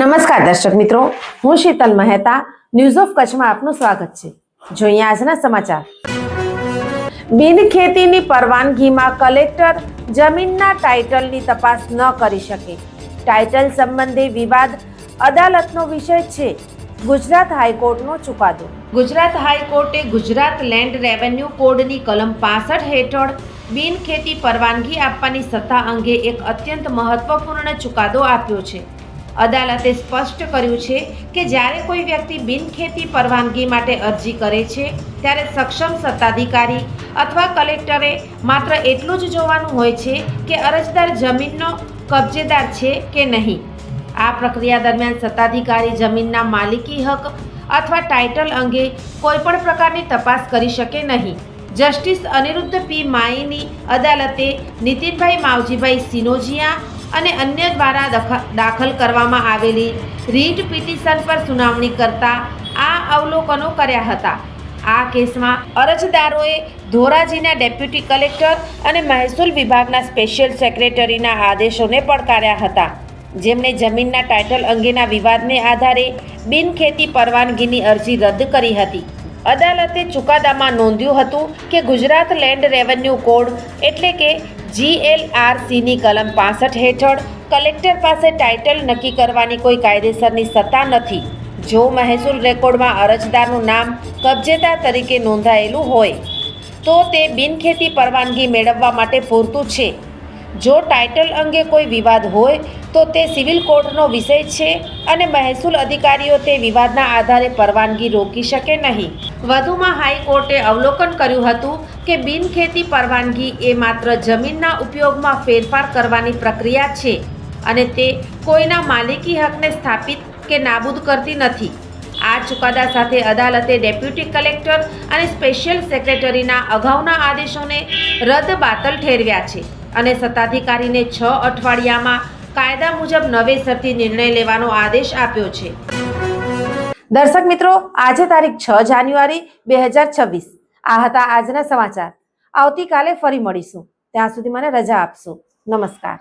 નમસ્કાર દર્શક મિત્રો, હું શીતલ મહેતા ન્યૂઝ ઓફ કચ્છમાં આપનું સ્વાગત છે. જોઈએ આજના સમાચાર. બિન ખેતીની પરવાનગીમાં કલેક્ટર જમીનના ટાઇટલની તપાસ ન કરી શકે. ટાઇટલ સંબંધે વિવાદ અદાલતનો વિષય છે. ગુજરાત હાઈકોર્ટનો ચુકાદો. ગુજરાત હાઈકોર્ટે ગુજરાત લેન્ડ રેવન્યુ કોડની કલમ પાસઠ હેઠળ બિન ખેતી પરવાનગી આપવાની સત્તા અંગે એક અત્યંત મહત્વપૂર્ણ ચુકાદો આપ્યો છે. અદાલતે સ્પષ્ટ કર્યું છે કે જ્યારે કોઈ વ્યક્તિ બિનખેતી પરવાનગી માટે અરજી કરે છે, ત્યારે સક્ષમ સત્તાધિકારી અથવા કલેક્ટરે માત્ર એટલું જ જોવાનું હોય છે કે અરજદાર જમીનનો કબજેદાર છે કે નહીં. આ પ્રક્રિયા દરમિયાન સત્તાધિકારી જમીનના માલિકી હક અથવા ટાઇટલ અંગે કોઈપણ પ્રકારની તપાસ કરી શકે નહીં. જસ્ટિસ અનિરુદ્ધ પી. માઈની અદાલતે નીતિનભાઈ માવજીભાઈ સિનોજિયા અને અન્ય દ્વારા દાખલ કરવામાં આવેલી રીટ પિટિશન પર સુનાવણી કરતા આ અવલોકનો કર્યા હતા. આ કેસમાં અરજદારોએ ધોરાજીના ડેપ્યુટી કલેક્ટર અને મહેસૂલ વિભાગના સ્પેશિયલ સેક્રેટરીના આદેશોને પડકાર્યા હતા. જેમણે જમીનના ટાઇટલ અંગેના વિવાદને આધારે બિનખેતી પરવાનગીની અરજી રદ કરી હતી. અદાલતે ચુકાદામાં નોંધ્યું હતું કે ગુજરાત લેન્ડ રેવન્યુ કોડ એટલે કે જીએલઆરસીની કલમ પાસઠ હેઠળ કલેક્ટર પાસે ટાઇટલ નક્કી કરવાની કોઈ કાયદેસરની સત્તા નથી. જો મહેસૂલ રેકોર્ડમાં અરજદારનું નામ કબજેદાર તરીકે નોંધાયેલું હોય, તો તે બિનખેતી પરવાનગી મેળવવા માટે પૂરતું છે. જો ટાઇટલ અંગે કોઈ વિવાદ હોય, તો તે સિવિલ કોર્ટનો વિષય છે અને મહેસૂલ અધિકારીઓ તે વિવાદના આધારે પરવાનગી રોકી શકે નહીં. વધુમાં હાઈકોર્ટે અવલોકન કર્યું હતું કે બિનખેતી પરવાનગી એ માત્ર જમીનના ઉપયોગમાં ફેરફાર કરવાની પ્રક્રિયા છે અને તે કોઈના માલિકી હકને સ્થાપિત કે નાબૂદ કરતી નથી. આ ચુકાદા સાથે અદાલતે ડેપ્યુટી કલેક્ટર અને સ્પેશિયલ સેક્રેટરીના અગાઉના આદેશોને રદ બાતલ ઠેરવ્યા છે અને સત્તાધિકારીને છ અઠવાડિયામાં કાયદા મુજબ નવેસરથી નિર્ણય લેવાનો આદેશ આપ્યો છે. દર્શક મિત્રો, આજે તારીખ છ જાન્યુઆરી બે હજાર છવ્વીસ. આ હતા આજના સમાચાર. આવતીકાલે ફરી મળીશું. ત્યાં સુધી મને રજા આપશો. નમસ્કાર.